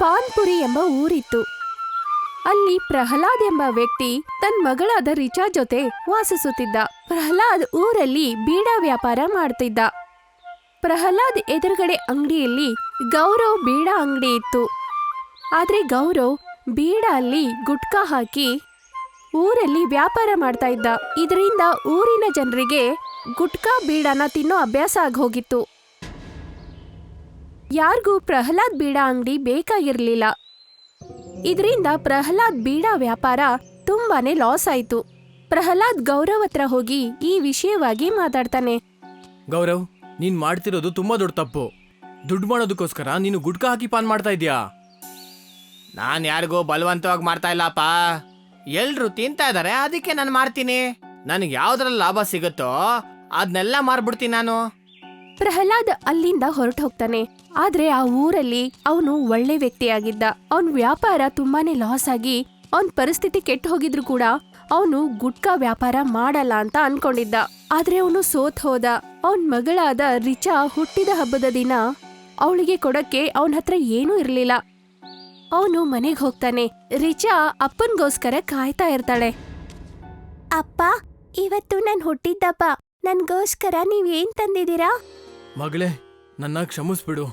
ಪಾನ್ಪುರಿ ಎಂಬ ಊರಿತ್ತು. ಅಲ್ಲಿ ಪ್ರಹ್ಲಾದ್ ಎಂಬ ವ್ಯಕ್ತಿ ತನ್ನ ಮಗಳಾದ ರಿಚಾ ಜೊತೆ ವಾಸಿಸುತ್ತಿದ್ದ. ಪ್ರಹ್ಲಾದ್ ಊರಲ್ಲಿ ಬೀಡಾ ವ್ಯಾಪಾರ ಮಾಡ್ತಿದ್ದ. ಪ್ರಹ್ಲಾದ್ ಎದುರುಗಡೆ ಅಂಗಡಿಯಲ್ಲಿ ಗೌರವ್ ಬೀಡಾ ಅಂಗಡಿ ಇತ್ತು. ಆದ್ರೆ ಗೌರವ್ ಬೀಡಾ ಅಲ್ಲಿ ಗುಟ್ಕಾ ಹಾಕಿ ಊರಲ್ಲಿ ವ್ಯಾಪಾರ ಮಾಡ್ತಾ ಇದ್ದ. ಇದರಿಂದ ಊರಿನ ಜನರಿಗೆ ಗುಟ್ಕಾ ಬೀಡಾನ ತಿನ್ನೋ ಅಭ್ಯಾಸ ಆಗೋಗಿತ್ತು ಯಾರಿಗೂ ಪ್ರಹ್ಲಾದ್ ಬೀಡಾ ಅಂಗಡಿ ಬೇಕಾಗಿರಲಿಲ್ಲ. ಇದರಿಂದ ಪ್ರಹ್ಲಾದ್ ಬೀಡಾ ವ್ಯಾಪಾರ ತುಂಬಾನೇ ಲಾಸ್ ಆಯ್ತು. ಪ್ರಹ್ಲಾದ್ ಗೌರವ್ ಹತ್ರ ಹೋಗಿ ಈ ವಿಷಯವಾಗಿ ಮಾತಾಡ್ತಾನೆ. ಗೌರವ್ ನೀನ್ ಮಾಡ್ತಿರೋದು ತುಂಬಾ ದೊಡ್ಡ ತಪ್ಪು. ದುಡ್ಡು ಮಾಡೋದಕ್ಕೋಸ್ಕರ ನೀನು ಗುಡ್ಕ ಹಾಕಿ ಪಾನ್ ಮಾಡ್ತಾ ಇದೀಯಾ? ನಾನ್ ಯಾರಿಗೋ ಬಲವಂತವಾಗಿ ಮಾಡ್ತಾ ಇಲ್ಲಪ್ಪ. ಎಲ್ರು ತಿಂತಾ ಇದಾರೆ ಅದಕ್ಕೆ ನಾನು ಮಾಡ್ತೀನಿ. ನನಗೆ ಯಾವ್ದ್ರಲ್ಲಿ ಲಾಭ ಸಿಗುತ್ತೋ ಅದನ್ನೆಲ್ಲ ಮಾರ್ಬಿಡ್ತೀನಿ ನಾನು. ಪ್ರಹ್ಲಾದ್ ಅಲ್ಲಿಂದ ಹೊರಟು ಹೋಗ್ತಾನೆ. ಆದ್ರೆ ಆ ಊರಲ್ಲಿ ಅವನು ಒಳ್ಳೆ ವ್ಯಕ್ತಿಯಾಗಿದ್ದ. ಅವನ್ ವ್ಯಾಪಾರ ತುಂಬಾನೇ ಲಾಸ್ ಆಗಿ ಅವನ್ ಪರಿಸ್ಥಿತಿ ಕೆಟ್ಟು ಹೋಗಿದ್ರು ಕೂಡ ಅವನು ಗುಟ್ಕಾ ವ್ಯಾಪಾರ ಮಾಡಲ್ಲ ಅಂತ ಅನ್ಕೊಂಡಿದ್ದ. ಆದ್ರೆ ಅವನು ಸೋತ್ ಹೋದ. ಅವನ್ ಮಗಳಾದ ರಿಚಾ ಹುಟ್ಟಿದ ಹಬ್ಬದ ದಿನ ಅವಳಿಗೆ ಕೊಡಕ್ಕೆ ಅವನ ಹತ್ರ ಏನೂ ಇರ್ಲಿಲ್ಲ. ಅವನು ಮನೆಗೆ ಹೋಗ್ತಾನೆ. ರಿಚಾ ಅಪ್ಪನ್ಗೋಸ್ಕರ ಕಾಯ್ತಾ ಇರ್ತಾಳೆ. ಅಪ್ಪ, ಇವತ್ತು ನನ್ ಹುಟ್ಟಿದ್ದಪ್ಪ ನನ್ಗೋಸ್ಕರ ನೀವ್ ಏನ್ ತಂದಿದ್ದೀರಾ? ಮಗಳೇ, ನನ್ನ ಕ್ಷಮಿಸ್ಬಿಡು.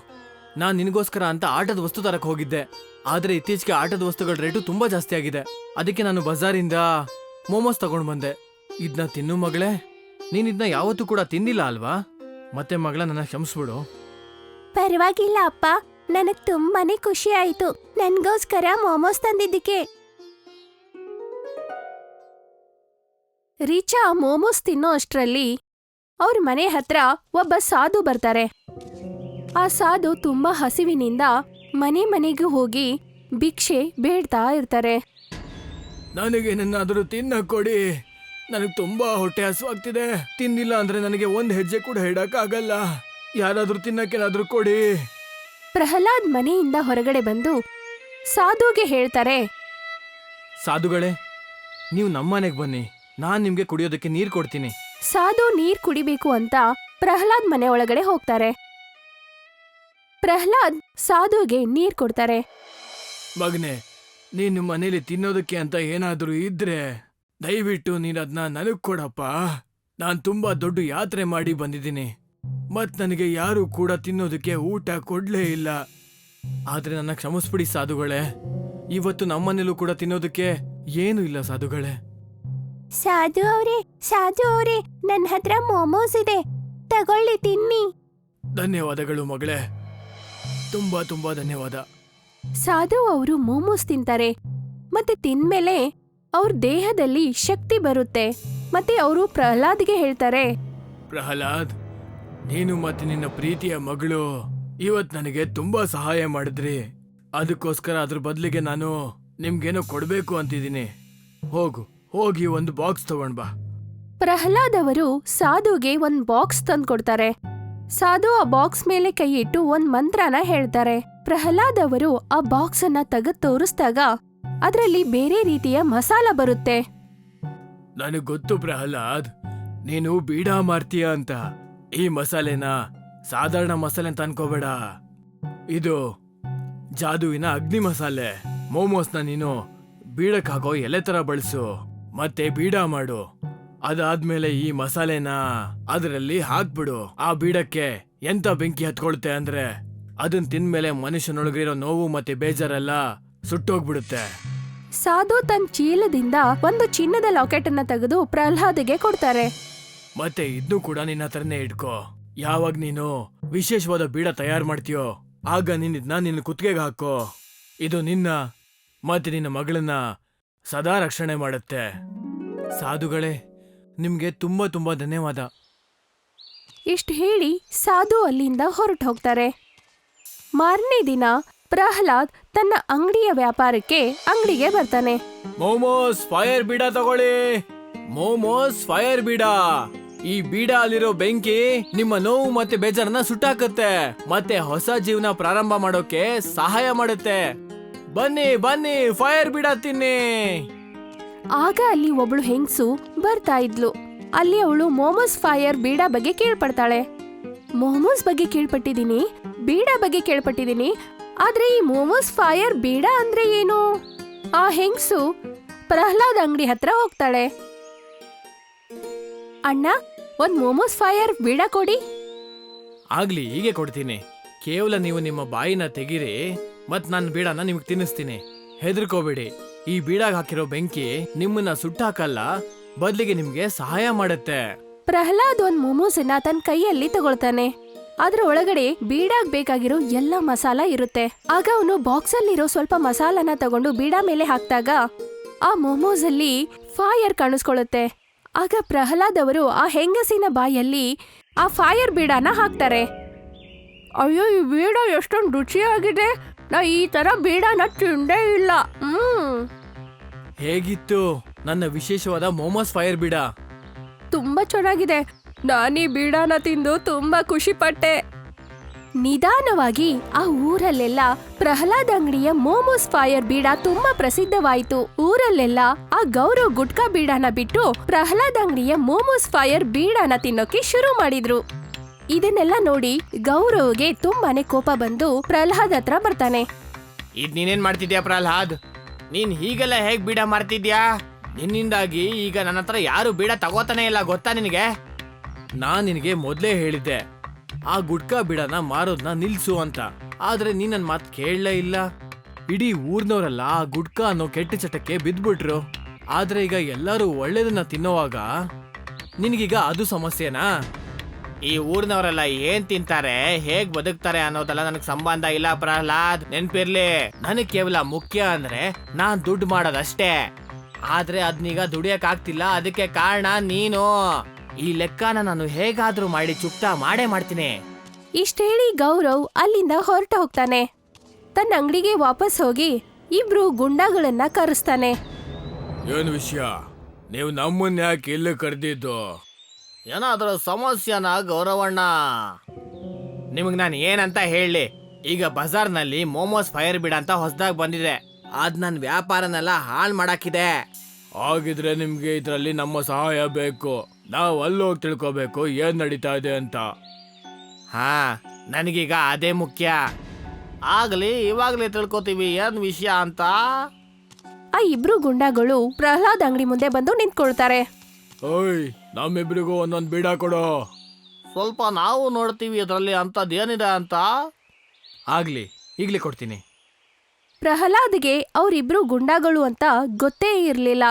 ನಾನ್ ನಿನಗೋಸ್ಕರ ಅಂತ ಆಟದ ವಸ್ತು ತರಕ್ ಹೋಗಿದ್ದೆ. ಆದ್ರೆ ಇತ್ತೀಚೆಗೆ ಆಟದ ವಸ್ತುಗಳ ರೇಟು ತುಂಬಾ ಜಾಸ್ತಿ ಆಗಿದೆ. ಅದಕ್ಕೆ ನಾನು ಬಜಾರಿಂದ ಮೋಮೋಸ್ ತಗೊಂಡ್ ಬಂದೆ. ಇದನ್ನ ತಿನ್ನು ಮಗಳೇ. ನೀನ್ ಇದನ್ನ ಯಾವತ್ತೂ ಕೂಡ ತಿಂದಿಲ್ಲ ಅಲ್ವಾ? ಮತ್ತೆ ಮಗಳ ನನ್ನ ಕ್ಷಮಿಸ್ಬಿಡು. ಪರವಾಗಿಲ್ಲ ಅಪ್ಪ. ನನಗ್ ತುಂಬಾನೇ ಖುಷಿ ಆಯ್ತು. ನನ್ಗೋಸ್ಕರ ಮೋಮೋಸ್ ತಂದಿದ್ದಕ್ಕೆ. ರೀಚಾ ಮೋಮೋಸ್ ತಿನ್ನೋ ಅಷ್ಟ್ರಲ್ಲಿ ಅವ್ರ ಮನೆ ಹತ್ರ ಒಬ್ಬ ಸಾಧು ಬರ್ತಾರೆ. ಆ ಸಾಧು ತುಂಬಾ ಹಸಿವಿನಿಂದ ಮನೆ ಮನೆಗೂ ಹೋಗಿ ಭಿಕ್ಷೆ ಬೇಡ್ತಾ ಇರ್ತಾರೆ. ನನಗೆ ನನ್ನಾದರೂ ತಿನ್ನ ಕೊಡಿ. ನನಗೆ ತುಂಬಾ ಹೊಟ್ಟೆ ಹಸುವಾಗ್ತಿದೆ. ತಿನ್ನಿಲ್ಲ ಅಂದ್ರೆ ನನಗೆ ಒಂದ್ ಹೆಜ್ಜೆ ಕೂಡ ಆಗಲ್ಲ ಯಾರಾದ್ರೂ ತಿನ್ನಕ್ಕೇನಾದ್ರೂ ಕೊಡಿ. ಪ್ರಹ್ಲಾದ್ ಮನೆಯಿಂದ ಹೊರಗಡೆ ಬಂದು ಸಾಧುಗೆ ಹೇಳ್ತಾರೆ. ಸಾಧುಗಳೇ ನೀವು ನಮ್ಮನೆಗೆ ಬನ್ನಿ. ನಾನು ನಿಮ್ಗೆ ಕುಡಿಯೋದಕ್ಕೆ ನೀರು ಕೊಡ್ತೀನಿ. ಸಾಧು ನೀರ್ ಕುಡಿಬೇಕು ಅಂತ ಪ್ರಹ್ಲಾದ್ ಮನೆ ಒಳಗಡೆ ಹೋಗ್ತಾರೆ. ಪ್ರಹ್ಲಾದ್ ಸಾಧುಗೆ ನೀರ್ ಕೊಡ್ತಾರೆ. ಮಗನೆ, ನೀನು ಮನೇಲಿ ತಿನ್ನೋದಕ್ಕೆ ಅಂತ ಏನಾದ್ರೂ ಇದ್ರೆ ದಯವಿಟ್ಟು ನೀನ್ ಅದನ್ನ ನನಗ್ ಕೊಡಪ್ಪ ನಾನ್ ತುಂಬಾ ದೊಡ್ಡ ಯಾತ್ರೆ ಮಾಡಿ ಬಂದಿದ್ದೀನಿ. ಮತ್ ನನಗೆ ಯಾರು ಕೂಡ ತಿನ್ನೋದಕ್ಕೆ ಊಟ ಕೊಡ್ಲೇ ಇಲ್ಲ. ಆದ್ರೆ ನನ್ನ ಕ್ಷಮಿಸ್ಬಿಡಿ ಸಾಧುಗಳೇ, ಇವತ್ತು ನಮ್ಮನೇಲೂ ಕೂಡ ತಿನ್ನೋದಕ್ಕೆ ಏನು ಇಲ್ಲ ಸಾಧುಗಳೇ. ಸಾಧು ಅವ್ರೆ ಸಾಧು ಅವ್ರೆ ನನ್ನ ಹತ್ರ ಮೋಮೋಸ್ ಇದೆ. ತಗೊಳ್ಳಿ ತಿನ್ನಿ. ಧನ್ಯವಾದಗಳು ಮಗಳೇ. ತುಂಬಾ ತುಂಬಾ ಧನ್ಯವಾದ. ಸಾಧು ಅವರು ಮೋಮೋಸ್ ತಿಂತಾರೆ. ಮತ್ತೆ ತಿನ್ಮೇಲೆ ಅವ್ರ ದೇಹದಲ್ಲಿ ಶಕ್ತಿ ಬರುತ್ತೆ. ಮತ್ತೆ ಅವರು ಪ್ರಹ್ಲಾದ್ಗೆ ಹೇಳ್ತಾರೆ. ಪ್ರಹ್ಲಾದ್ ನೀನು ಮತ್ತೆ ನಿನ್ನ ಪ್ರೀತಿಯ ಮಗಳು. ಇವತ್ ನನಗೆ ತುಂಬಾ ಸಹಾಯ ಮಾಡಿದ್ರಿ. ಅದಕ್ಕೋಸ್ಕರ ಅದ್ರ ಬದಲಿಗೆ ನಾನು ನಿಮ್ಗೇನೋ ಕೊಡ್ಬೇಕು ಅಂತಿದ್ದೀನಿ. ಹೋಗು. ಹೋಗಿ ಒಂದು ಬಾಕ್ಸ್ ತಗೊಂಡ್ ಬಾ. ಪ್ರಹ್ಲಾದ್ ಅವರು ಸಾಧುಗೆ ಒಂದ್ ಬಾಕ್ಸ್ ತಂದ್ಕೊಡ್ತಾರೆ. ಸಾಧು ಆ ಬಾಕ್ಸ್ ಮೇಲೆ ಕೈ ಇಟ್ಟು ಒಂದ್ ಮಂತ್ರನ ಹೇಳ್ತಾರೆ. ಪ್ರಹ್ಲಾದ್ ಅವರು ಆ ಬಾಕ್ಸ್ ಅನ್ನ ತೆಗೆದು ತೋರಿಸ್ದಾಗ ಅದರಲ್ಲಿ ಬೇರೆ ರೀತಿಯ ಮಸಾಲ ಬರುತ್ತೆ. ನನಗ್ ಗೊತ್ತು ಪ್ರಹ್ಲಾದ್ ನೀನು ಬೀಡಾ ಮಾರ್ತೀಯ ಅಂತ. ಈ ಮಸಾಲೆನ ಸಾಧಾರಣ ಮಸಾಲೆ ಅಂತ ಅನ್ಕೋಬೇಡ. ಇದು ಜಾದುವಿನ ಅಗ್ನಿ ಮಸಾಲೆ. ಮೋಮೋಸ್ನ ನೀನು ಬೀಡಕ್ಕಾಗೋ ಹಾಕೋ ಎಲೆ ತರ ಬಳಸು. ಮತ್ತೆ ಬೀಡ ಮಾಡು. ಅದಾದ್ಮೇಲೆ ಈ ಮಸಾಲೆನ ಅದರಲ್ಲಿ ಹಾಕ್ಬಿಡು. ಆ ಬೀಡಕ್ಕೆ ಎಂತ ಬೆಂಕಿ ಹತ್ಕೊಳ್ತೆ ಅಂದ್ರೆ ಅದನ್ ತಿಂದ್ಮೇಲೆ ಮನುಷ್ಯನೊಳಗಿರೋ ನೋವು ಮತ್ತೆ ಬೇಜಾರೆಲ್ಲ ಸುಟ್ಟೋಗ್ಬಿಡುತ್ತೆ. ಸಾಧು ತನ್ನ ಚೀಲದಿಂದ ಒಂದು ಚಿನ್ನದ ಲಾಕೆಟ್ ಅನ್ನ ತೆಗೆದು ಪ್ರಹ್ಲಾದ್ಗೆ ಕೊಡ್ತಾರೆ. ಮತ್ತೆ ಇದ್ದು ಕೂಡ ನಿನ್ನ ಹತ್ರನೇ ಇಟ್ಕೋ. ಯಾವಾಗ ನೀನು ವಿಶೇಷವಾದ ಬೀಡ ತಯಾರು ಮಾಡ್ತೀಯೋ ಆಗ ನೀನ್ ಇದನ್ನ ನಿನ್ನ ಕುತ್ತಿಗೆಗೆ ಹಾಕೋ. ಇದು ನಿನ್ನ ಮತ್ತೆ ನಿನ್ನ ಮಗಳನ್ನ ಸದಾ ರಕ್ಷಣೆ ಮಾಡುತ್ತೆ. ಸಾಧುಗಳೇ ನಿಮ್ಗೆ ತುಂಬಾ ತುಂಬಾ ಧನ್ಯವಾದ. ಇಷ್ಟು ಹೇಳಿ ಸಾಧು ಅಲ್ಲಿಂದ ಹೊರಟು ಹೋಗ್ತಾರೆ ಮಾರನೇ ದಿನ ಪ್ರಹ್ಲಾದ್ ತನ್ನ ಅಂಗಡಿಯ ವ್ಯಾಪಾರಕ್ಕೆ ಅಂಗಡಿಗೆ ಬರ್ತಾನೆ. ಮೋಮೋಸ್ ಫೈರ್ ಬೀಡ ತಗೊಳ್ಳಿ. ಮೋಮೋಸ್ ಫೈರ್ ಬೀಡ. ಈ ಬೀಡ ಅಲ್ಲಿರೋ ಬೆಂಕಿ ನಿಮ್ಮ ನೋವು ಮತ್ತೆ ಬೇಜಾರನ್ನ ಸುಟ್ಟಾಕತ್ತೆ. ಮತ್ತೆ ಹೊಸ ಜೀವನ ಪ್ರಾರಂಭ ಮಾಡೋಕೆ ಸಹಾಯ ಮಾಡುತ್ತೆ. ಬನ್ನಿ ಬನ್ನಿ ಫೈರ್ ಬಿಡತ್ತೀನಿ. ಆಗ ಅಲ್ಲಿ ಒಬ್ಳು ಹೆಂಗ್ಸು ಬರ್ತಾ ಇದ್ಲು. ಅಲ್ಲಿ ಅವಳು ಮೋಮೋಸ್ ಫೈರ್ ಬೀಡ ಬಗ್ಗೆ ಕೇಳ್ಪಡ್ತಾಳೆ. ಮೋಮೋಸ್ ಬಗ್ಗೆ ಕೇಳ್ಪಟ್ಟಿದ್ದೀನಿ ಬೀಡ ಬಗ್ಗೆ ಕೇಳ್ಪಟ್ಟಿದ್ದೀನಿ ಆದ್ರೆ ಈ ಮೋಮೋಸ್ ಫೈರ್ ಬೀಡ ಅಂದ್ರೆ ಏನು? ಆ ಹೆಂಗ್ಸು ಪ್ರಹ್ಲಾದ್ ಅಂಗಡಿ ಹತ್ರ ಹೋಗ್ತಾಳೆ. ಅಣ್ಣ ಒಂದ್ ಮೋಮೋಸ್ ಫೈರ್ ಬೀಡ ಕೊಡಿ. ಆಗ್ಲಿ ಹೀಗೆ ಕೊಡ್ತೀನಿ. ಕೇವಲ ನೀವು ನಿಮ್ಮ ಬಾಯಿನ ತೆಗೀರಿ. ಮತ್ ನಾನು ಬೀಡಾನ ನಿಮಗೆ ತಿನ್ನಿಸ್ತೀನಿ. ಹೆದರ್ಕೋಬೇಡಿ. ಈ ಬೀಡಾಗ ಹಾಕಿರೋ ಬೆಂಕಿ ನಿಮ್ಮನ್ನ ಸುಟ್ಟಾಕಲ್ಲ, ಬದ್ಲಿಗೆ ನಿಮ್ಗೆ ಸಹಾಯ ಮಾಡುತ್ತೆ. ಪ್ರಹ್ಲಾದ್ ಒಂದ್ ಮೊಮೋಸನ್ನ ತನ್ನ ಕೈಯಲ್ಲಿ ತಗೊಳ್ತಾನೆ. ಅದ್ರ ಒಳಗಡೆ ಬೀಡಾಗ್ ಬೇಕಾಗಿರೋ ಎಲ್ಲ ಮಸಾಲ ಇರುತ್ತೆ. ಆಗ ಅವನು ಬಾಕ್ಸ್ ಅಲ್ಲಿರೋ ಸ್ವಲ್ಪ ಮಸಾಲನ ತಗೊಂಡು ಬೀಡಾ ಮೇಲೆ ಹಾಕ್ದಾಗ ಆ ಮೊಮೋಸ್ ಅಲ್ಲಿ ಫೈರ್ ಕಾಣಿಸ್ಕೊಳ್ಳುತ್ತೆ. ಆಗ ಪ್ರಹ್ಲಾದ್ ಅವರು ಆ ಹೆಂಗಸಿನ ಬಾಯಲ್ಲಿ ಆ ಫೈರ್ ಬೀಡಾನ ಹಾಕ್ತಾರೆ. ಅಯ್ಯೋ ಈ ಬೀಡ ಎಷ್ಟೊಂದು ರುಚಿಯಾಗಿದೆ. ನಾ ಈ ತರ ಬೀಡಾನ ತಿಂಡೇ ಇಲ್ಲ. ಹ್ಮ್. ಹೇಗಿತ್ತು? ನನ್ನ ವಿಶೇಷವಾದ ಮೋಮೋಸ್ ಫೈರ್ ಬೀಡ. ತುಂಬಾ ಚೆನ್ನಾಗಿದೆ. ನಾನೀ ಬೀಡಾನ ತಿಂದು ತುಂಬಾ ಖುಷಿ ಪಟ್ಟೆ. ನಿಧಾನವಾಗಿ ಆ ಊರಲ್ಲೆಲ್ಲ ಪ್ರಹ್ಲಾದ್ ಅಂಗಡಿಯ ಮೋಮೋಸ್ ಫೈರ್ ಬೀಡ ತುಂಬಾ ಪ್ರಸಿದ್ಧವಾಯಿತು. ಊರಲ್ಲೆಲ್ಲ ಆ ಗೌರವ್ ಗುಟ್ಕಾ ಬೀಡಾನ ಬಿಟ್ಟು ಪ್ರಹ್ಲಾದ್ ಅಂಗಡಿಯ ಮೋಮೋಸ್ ಫೈರ್ ಬೀಡಾನ ತಿನ್ನೋಕೆ ಶುರು ಮಾಡಿದ್ರು. ಇದನ್ನೆಲ್ಲ ನೋಡಿ ಗೌರವ್ಗೆ ತುಂಬಾನೇ ಕೋಪ ಬಂದು ಪ್ರಹ್ಲಾದ್ ಹತ್ರ ಬರ್ತಾನೆ. ಇದ್ ನೀನೇನ್ ಮಾಡ್ತಿದ್ಯಾ ಪ್ರಹ್ಲಾದ್? ನೀನ್ ಹೀಗೆಲ್ಲ ಹೇಗ್ ಬೀಡ ಮಾಡ್ತಿದ್ಯಾ ನಿನ್ನಿಂದಾಗಿ ಈಗ ನನ್ನ ಹತ್ರ ಯಾರು ಬೀಡ ತಗೋತಾನೆ ಇಲ್ಲ, ಗೊತ್ತಾ ನಿನಗೆ? ನಾನ್ ನಿನಗೆ ಮೊದ್ಲೇ ಹೇಳಿದ್ದೆ, ಆ ಗುಟ್ಕಾ ಬಿಡನ ಮಾರೋದ್ನ ನಿಲ್ಸು ಅಂತ. ಆದ್ರೆ ನೀನ್ ನನ್ ಮಾತು ಕೇಳಲೇ ಇಲ್ಲ. ಇಡೀ ಊರ್ನವರೆಲ್ಲ ಆ ಗುಟ್ಕಾ ಅನ್ನೋ ಕೆಟ್ಟ ಚಟಕ್ಕೆ ಬಿದ್ಬಿಟ್ರು. ಆದ್ರೆ ಈಗ ಎಲ್ಲರೂ ಒಳ್ಳೇದನ್ನ ತಿನ್ನುವಾಗ ನಿನಗೀಗ ಅದು ಸಮಸ್ಯೆನಾ? ಈ ಊರ್ನವರೆಲ್ಲ ಏನ್ ತಿಂತಾರೆ ಹೇಗ್ ಬದುಕ್ತಾರೆ ಅನ್ನೋದೆಲ್ಲ ನನಗ್ ಸಂಬಂಧ ಇಲ್ಲ ಪ್ರಹ್ಲಾದ್. ನೆನ್ಪಿರ್ಲಿ. ನನಗ್ ಕೇವಲ ಮುಖ್ಯ ಅಂದ್ರೆ ನಾನ್ ದುಡ್ಡು ಮಾಡೋದಷ್ಟೇ. ಆದ್ರೆ ಅದ್ನೀಗ ದುಡಿಯಕ್ ಆಗ್ತಿಲ್ಲ ಅದಕ್ಕೆ ಕಾರಣ ನೀನು. ಈ ಲೆಕ್ಕನ ನಾನು ಹೇಗಾದ್ರೂ ಮಾಡಿ ಚುಕ್ತಾ ಮಾಡೇ ಮಾಡ್ತೀನಿ. ಇಷ್ಟೇಳಿ ಗೌರವ್ ಅಲ್ಲಿಂದ ಹೊರಟ ಹೋಗ್ತಾನೆ. ತನ್ನ ಅಂಗಡಿಗೆ ವಾಪಸ್ ಹೋಗಿ ಇಬ್ರು ಗುಂಡಾಗಳನ್ನ ಕರೆಸ್ತಾನೆ. ಏನ್ ವಿಷಯ? ನೀವು ನಮ್ಮನ್ನ ಯಾಕೆ ಇಲ್ಲಿ ಕರೆದಿದ್ದು? ಏನಾದ್ರೂ ಸಮಸ್ಯೆನ ಗೌರವಣ್ಣ? ನಿಮಗೆ ನಾನು ಏನಂತ ಹೇಳಿ ಈಗ ಬಜಾರ್ನಲ್ಲಿ ಮೋಮೋಸ್ ಫೈರ್ ಬಿಡ ಅಂತ ಹೊಸದಾಗಿ ಬಂದಿದೆ. ಅದ್ ನನ್ನ ವ್ಯಾಪಾರನೆಲ್ಲ ಹಾಳು ಮಾಡಾಕಿದೆ. ಹಾಗಿದ್ರೆ ನಿಮ್ಗೆ ಇದರಲ್ಲಿ ನಮ್ಮ ಸಹಾಯ ಬೇಕು. ನಾವು ಅಲ್ಲೋಗಿ ತಿಳ್ಕೊಬೇಕು ಏನ್ ನಡೀತಾ ಇದೆ ಅಂತ. ಹಾ ನನಗೀಗ ಅದೇ ಮುಖ್ಯ. ಆಗ್ಲಿ ಇವಾಗ್ಲೇ ತಿಳ್ಕೊತೀವಿ ಏನ್ ವಿಷಯ ಅಂತ. ಆ ಇಬ್ರು ಗುಂಡಾಗಳು ಪ್ರಹ್ಲಾದ್ ಅಂಗಡಿ ಮುಂದೆ ಬಂದು ನಿಂತ್ಕೊಳ್ತಾರೆ. ಓಯ್ ನಮ್ಮಿಬ್ರಿಗೂ ಒಂದೊಂದು ಬೀಡ ಕೊಡು. ಸ್ವಲ್ಪ ನಾವು ನೋಡ್ತೀವಿ ಅದರಲ್ಲಿ ಅಂಥದ್ದು ಏನಿದೆ ಅಂತ. ಆಗ್ಲಿ ಈಗ್ಲೇ ಕೊಡ್ತೀನಿ. ಪ್ರಹ್ಲಾದ್ಗೆ ಅವರಿಬ್ರು ಗುಂಡಾಗಳು ಅಂತ ಗೊತ್ತೇ ಇರಲಿಲ್ಲ.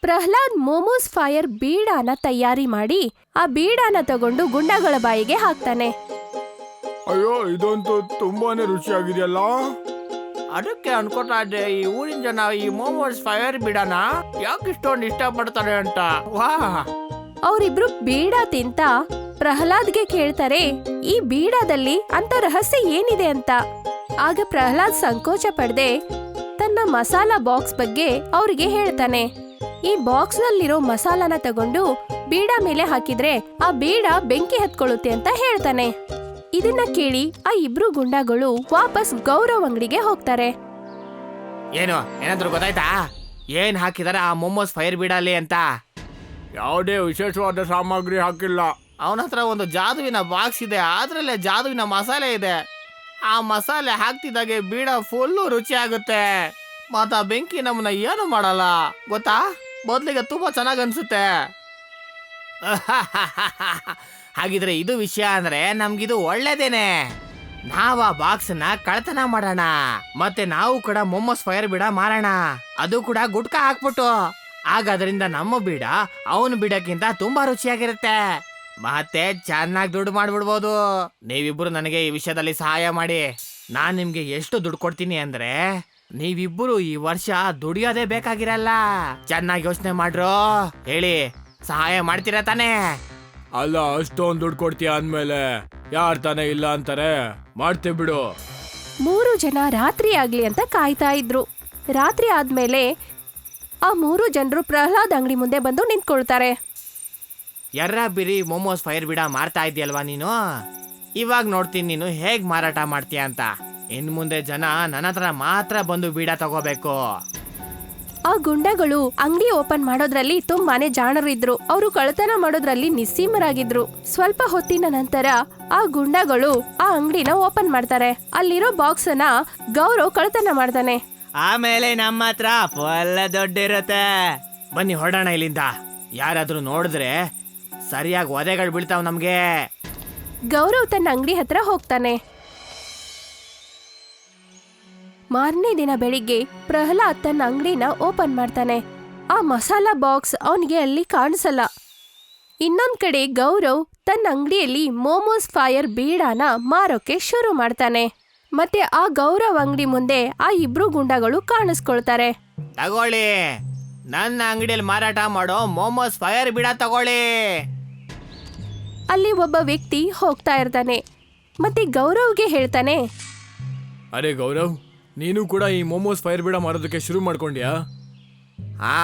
ಪ್ರಹ್ಲಾದ್ ಮೋಮೋಸ್ ಫೈರ್ ಬೀಡಾನ ತಯಾರಿ ಮಾಡಿ ಆ ಬೀಡಾನ ತಗೊಂಡು ಗುಂಡಗಳ ಬಾಯಿಗೆ ಹಾಕ್ತಾನೆ. ಅಯ್ಯೋ ಇದಂತೂ ತುಂಬಾನೇ ರುಚಿಯಾಗಿದೆಯಲ್ಲ? ಅದಕ್ಕೆ ಅನ್ಕೋತಾ ಇದ್ದೆ ಈ ಊರಿನ ಜನ ಈ ಮೋಮೋಸ್ ಫೈರ್ ಬೀಡಾನ ಯಾಕೆ ಇಷ್ಟೊಂದು ಇಷ್ಟಪಡ್ತಾರೆ ಅಂತ. ವಾ ಅವರಿಬ್ರು ಬೀಡ ತಿಂತ ಪ್ರಹ್ಲಾದ್ಗೆ ಕೇಳ್ತಾರೆ, ಈ ಬೀಡಾದಲ್ಲಿ ಅಂತ ರಹಸ್ಯ ಏನಿದೆ ಅಂತ? ಆಗ ಪ್ರಹ್ಲಾದ್ ಸಂಕೋಚ ಪಡೆದೆ, ತನ್ನ ಮಸಾಲಾ ಬಾಕ್ಸ್ ಬಗ್ಗೆ ಅವರಿಗೆ ಹೇಳ್ತಾನೆ. ಈ ಬಾಕ್ಸ್ ನಲ್ಲಿರೋ ಮಸಾಲಾನ ತಗೊಂಡು ಬೀಡ ಮೇಲೆ ಹಾಕಿದ್ರೆ ಆ ಬೀಡ ಬೆಂಕಿ ಹತ್ಕೊಳ್ಳುತ್ತೆ ಅಂತ ಹೇಳ್ತಾನೆ. ಇದನ್ನ ಕೇಳಿ ಆ ಇಬ್ರು ಗುಂಡಾಗಳು ವಾಪಸ್ ಗೌರವ್ ಅಂಗಡಿಗೆ ಹೋಗ್ತಾರೆ. ಏನು, ಏನಾದ್ರು ಗೊತ್ತಾಯ್ತಾ? ಏನ್ ಹಾಕಿದಾರ ಆ ಮೊಮೋಸ್ ಫೈರ್ ಬೀಡಲ್ಲಿ ಅಂತ? ಯಾವುದೇ ವಿಶೇಷವಾದ ಸಾಮಗ್ರಿ ಹಾಕಿಲ್ಲ. ಅವನ ಹತ್ರ ಒಂದು ಜಾದುವಿನ ಬಾಕ್ಸ್ ಇದೆ ಅದ್ರಲ್ಲೇ ಜಾದುವಿನ ಮಸಾಲೆ ಇದೆ. ಆ ಮಸಾಲೆ ಹಾಕ್ತಿದ್ದಾಗೆ ಬೀಡ ಫುಲ್ಲು ರುಚಿ ಆಗುತ್ತೆ. ಮತ್ತ ಬೆಂಕಿ ನಮ್ಮನ್ನ ಏನು ಮಾಡಲ್ಲ, ಗೊತ್ತಾ? ಮೊದ್ಲಿಗೆ ತುಂಬಾ ಚೆನ್ನಾಗಿ ಅನ್ಸುತ್ತೆ. ಹಾಗಿದ್ರೆ ಇದು ವಿಷಯ ಅಂದ್ರೆ ನಮ್ಗಿದು ಒಳ್ಳೇದೇನೆ. ನಾವ್ ಆ ಬಾಕ್ಸ್ನ ಕಳ್ತನ ಮಾಡೋಣ. ಮತ್ತೆ ನಾವು ಕೂಡ ಮೊಮ್ಮಸ್ ಫೈರ್ ಬಿಡ ಮಾರೋಣ. ಅದು ಕೂಡ ಗುಟ್ಕಾ ಹಾಕ್ಬಿಟ್ಟು. ಆಗ ಅದರಿಂದ ನಮ್ಮ ಬೀಡ ಅವನ ಬೀಡಕ್ಕಿಂತ ತುಂಬಾ ರುಚಿಯಾಗಿರುತ್ತೆ. ಮತ್ತೆ ಚೆನ್ನಾಗಿ ದುಡ್ಡು ಮಾಡ್ಬಿಡ್ಬೋದು. ನೀವಿಬ್ರು ನನಗೆ ಈ ವಿಷಯದಲ್ಲಿ ಸಹಾಯ ಮಾಡಿ. ನಾನು ನಿಮ್ಗೆ ಎಷ್ಟು ದುಡ್ಡು ಕೊಡ್ತೀನಿ ಅಂದ್ರೆ ನೀವಿಬ್ಬರು ಈ ವರ್ಷ ದುಡಿಯೋದೇ ಬೇಕಾಗಿರಲ್ಲ. ಚೆನ್ನಾಗಿ ಯೋಚನೆ ಮಾಡ್ರೋ ಹೇಳಿ ಸಹಾಯ ಮಾಡ್ತೀರಾ ತಾನೇ? ಅಲ್ಲ ಅಷ್ಟೊಂದು ದುಡ್ಡು ಕೊಡ್ತೀಯ ಅಂದ್ಮೇಲೆ ಯಾರ್ ತಾನೇ ಇಲ್ಲ ಅಂತಾರೆ? ಮಾಡ್ತೀವಿ ಬಿಡು. ಮೂರು ಜನ ರಾತ್ರಿ ಆಗ್ಲಿ ಅಂತ ಕಾಯ್ತಾ ಇದ್ರು. ರಾತ್ರಿ ಆದ್ಮೇಲೆ ಆ ಮೂರು ಜನರು ಪ್ರಹ್ಲಾದ್ ಅಂಗಡಿ ಮುಂದೆ ಬಂದು ನಿಂತ್ಕೊಳ್ತಾರೆ. ಎರ್ರ ಬಿರಿ ಮೊಮೋಸ್ ಫೈರ್ ಬಿಡ ಮಾರ್ತಾ ಇದೆಯಲ್ವಾ ನೀನು? ಇವಾಗ ನೋಡ್ತೀನಿ ನೀನು ಹೇಗ್ ಮಾರಾಟ ಮಾಡ್ತೀಯ ಅಂತ. ಇನ್ ಮುಂದೆ ಜನ ನನ್ನ ಹತ್ರ ಮಾತ್ರ ಬಂದು ಬೀಡ ತಗೋಬೇಕು. ಆ ಗುಂಡಗಳು ಅಂಗಡಿ ಓಪನ್ ಮಾಡೋದ್ರಲ್ಲಿ ತುಂಬಾನೇ ಜಾಣರಿದ್ರು ಅವರು ಕಳ್ಳತನ ಮಾಡೋದ್ರಲ್ಲಿ ನಿಸ್ಸೀಮರಾಗಿದ್ರು. ಸ್ವಲ್ಪ ಹೊತ್ತಿನ ನಂತರ ಆ ಗುಂಡಗಳು ಆ ಅಂಗಡಿನ ಓಪನ್ ಮಾಡ್ತಾರೆ. ಅಲ್ಲಿರೋ ಬಾಕ್ಸ್ ಅನ್ನ ಗೌರವ್ ಕಳ್ಳತನ ಮಾಡ್ತಾನೆ ಆಮೇಲೆ ನಮ್ಮ ಹತ್ರ ಫುಲ್ ದೊಡ್ಡಿರುತ್ತೆ. ಬನ್ನಿ ಹೊಡೋಣ ಇಲ್ಲಿಂದ. ಯಾರಾದ್ರೂ ನೋಡಿದ್ರೆ ಸರಿಯಾಗಿ ಒದೆಗಳು ಬೀಳ್ತಾವ್ ನಮ್ಗೆ. ಗೌರವ್ ತನ್ನ ಅಂಗಡಿ ಹತ್ರ ಹೋಗ್ತಾನೆ. ಮಾರನೇ ದಿನ ಬೆಳಿಗ್ಗೆ ಪ್ರಹ್ಲಾದ್ ತನ್ನ ಅಂಗಡಿನ ಓಪನ್ ಮಾಡ್ತಾನೆ. ಆ ಮಸಾಲ ಬಾಕ್ಸ್ ಅವನಿಗೆ ಅಲ್ಲಿ ಕಾಣಿಸಲ್ಲ. ಇನ್ನೊಂದ್ ಕಡೆ ಗೌರವ್ ತನ್ನ ಅಂಗಡಿಯಲ್ಲಿ ಮೋಮೋಸ್ ಫೈರ್ ಬೀಡಾನ ಮಾರೋಕೆ ಶುರು ಮಾಡ್ತಾನೆ. ಮತ್ತೆ ಆ ಗೌರವ್ ಅಂಗಡಿ ಮುಂದೆ ಆ ಇಬ್ರು ಗುಂಡಗಳು ಕಾಣಿಸ್ಕೊಳ್ತಾರೆ. ತಗೊಳ್ಳಿ. ನನ್ನ ಅಂಗಡಿಯಲ್ಲಿ ಮಾರಾಟ ಮಾಡೋ ಮೋಮೋಸ್ ಫೈರ್ ಬಿಡ ತಗೊಳ್ಳಿ. ಅಲ್ಲಿ ಒಬ್ಬ ವ್ಯಕ್ತಿ ಹೋಗ್ತಾ ಇರ್ತಾನೆ. ಮತ್ತೆ ಗೌರವ್ಗೆ ಹೇಳ್ತಾನೆ ಅರೆ ಗೌರವ್ ನೀನು ಕೂಡ ಈ ಮೋಮೋಸ್ ಫೈರ್ ಬಿಡ ಮಾರೋದಕ್ಕೆ ಶುರು ಮಾಡ್ಕೊಂಡ್ಯಾ? ಹಾ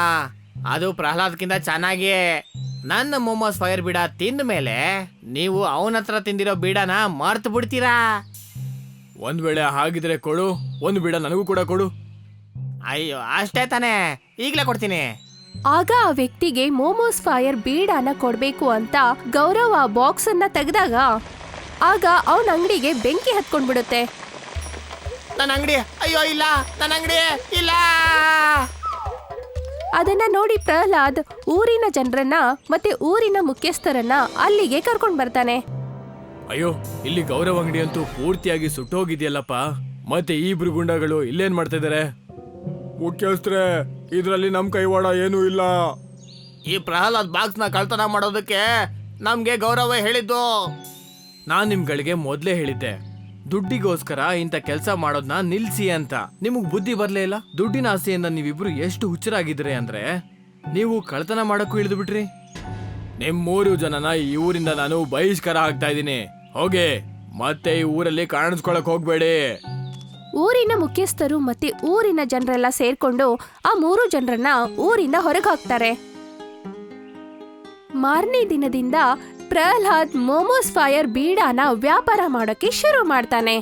ಅದು ಪ್ರಹ್ಲಾದ್ಕಿಂತ ಚೆನ್ನಾಗಿ ನನ್ನ ಮೋಮೋಸ್ ಫೈರ್ ಬೀಡ ತಿಂದ ಮೇಲೆ ನೀವು ಅವನತ್ರ ತಿಂದಿರೋ ಬೀಡನ ಮರ್ತು ಬಿಡ್ತೀರಾ? ಒಂದ್ ವೇಳೆ ಹಾಗಿದ್ರೆ ಕೊಡು ಒಂದು ಬಿಡ ನನಗೂ ಕೂಡ ಕೊಡು. ಅಯ್ಯೋ ಅಷ್ಟೇ ತಾನೇ. ಈಗಲೇ ಕೊಡ್ತೀನಿ. ಆಗ ಆ ವ್ಯಕ್ತಿಗೆ ಮೋಮೋಸ್ ಫೈರ್ ಬೀಡಾನ ಕೊಡ್ಬೇಕು ಅಂತ ಗೌರವ ಆ ಬಾಕ್ಸ್ ಅನ್ನ ತೆಗೆದಾಗ ಆಗ ಅವನ ಅಂಗಡಿಗೆ ಬೆಂಕಿ ಹತ್ಕೊಂಡ್ಬಿಡುತ್ತೆ. ನನ್ನ ಅಂಗಡಿ. ಅಯ್ಯೋ ಇಲ್ಲ. ನನ್ನ ಅಂಗಡಿ. ಇಲ್ಲ. ಅದನ್ನ ನೋಡಿ ಪ್ರಹ್ಲಾದ್ ಊರಿನ ಜನರನ್ನ ಮತ್ತೆ ಊರಿನ ಮುಖ್ಯಸ್ಥರನ್ನ ಅಲ್ಲಿಗೆ ಕರ್ಕೊಂಡ್ ಬರ್ತಾನೆ. ಅಯ್ಯೋ ಇಲ್ಲಿ ಗೌರವ ಅಂಗಡಿ ಅಂತೂ ಪೂರ್ತಿಯಾಗಿ ಸುಟ್ಟೋಗಿದೆಯಲ್ಲಪ್ಪ. ಮತ್ತೆ ಈ ಇಬ್ರು ಗುಂಡಗಳು ಇಲ್ಲೇನ್ ಮಾಡ್ತಾ ಇದಾರೆ ಮುಖ್ಯಸ್ಥರೇ ಇದರಲ್ಲಿ ನಮ್ ಕೈವಾಡ ಏನೂ ಇಲ್ಲ. ಈ ಪ್ರಹ್ಲಾದ್ ಬಾಕ್ಸ್ನ ಕಳ್ತನ ಮಾಡೋದಕ್ಕೆ ನಮ್ಗೆ ಗೌರವ ಹೇಳಿದ್ದು. ನಾನ್ ನಿಮ್ಗಳಿಗೆ ಮೊದ್ಲೇ ಹೇಳಿದ್ದೆ ದುಡ್ಡಿಗೋಸ್ಕರ ಇಂಥ ಕೆಲಸ ಮಾಡೋದನ್ನ ನಿಲ್ಸಿ ಅಂತ. ನಿಮಗ್ ಬುದ್ಧಿ ಬರ್ಲೇ ಇಲ್ಲ? ದುಡ್ಡಿನ ಆಸೆಯಿಂದ ನೀವಿಬ್ರು ಎಷ್ಟು ಹುಚ್ಚರಾಗಿದ್ರೆ ಅಂದ್ರೆ ನೀವು ಕಳ್ತನ ಮಾಡಕ್ಕೂ ಇಳಿದು ಬಿಟ್ರಿ. ನಿಮ್ಮೂರು ಜನನ ಈ ಊರಿಂದ ನಾನು ಬಹಿಷ್ಕಾರ ಆಗ್ತಾ ಇದ್ದೀನಿ. ಹೋಗಿ, ಮತ್ತೆ ಈ ಊರಲ್ಲಿ ಕಾಣಿಸ್ಕೊಳಕ್ ಹೋಗ್ಬೇಡಿ. ಊರಿನ ಮುಖ್ಯಸ್ಥರು ಮತ್ತೆ ಊರಿನ ಜನರೆಲ್ಲ ಸೇರ್ಕೊಂಡು ಆ ಮೂರು ಜನರನ್ನ ಊರಿಂದ ಹೊರಗೆ ಹಾಕ್ತಾರೆ. ಮಾರನೇ ದಿನದಿಂದ ಪ್ರಹ್ಲಾದ್ ಮೋಮೋಸ್ ಫೈರ್ ಬೀಡಾನ ವ್ಯಾಪಾರ ಮಾಡೋಕೆ ಶುರು ಮಾಡ್ತಾನೆ.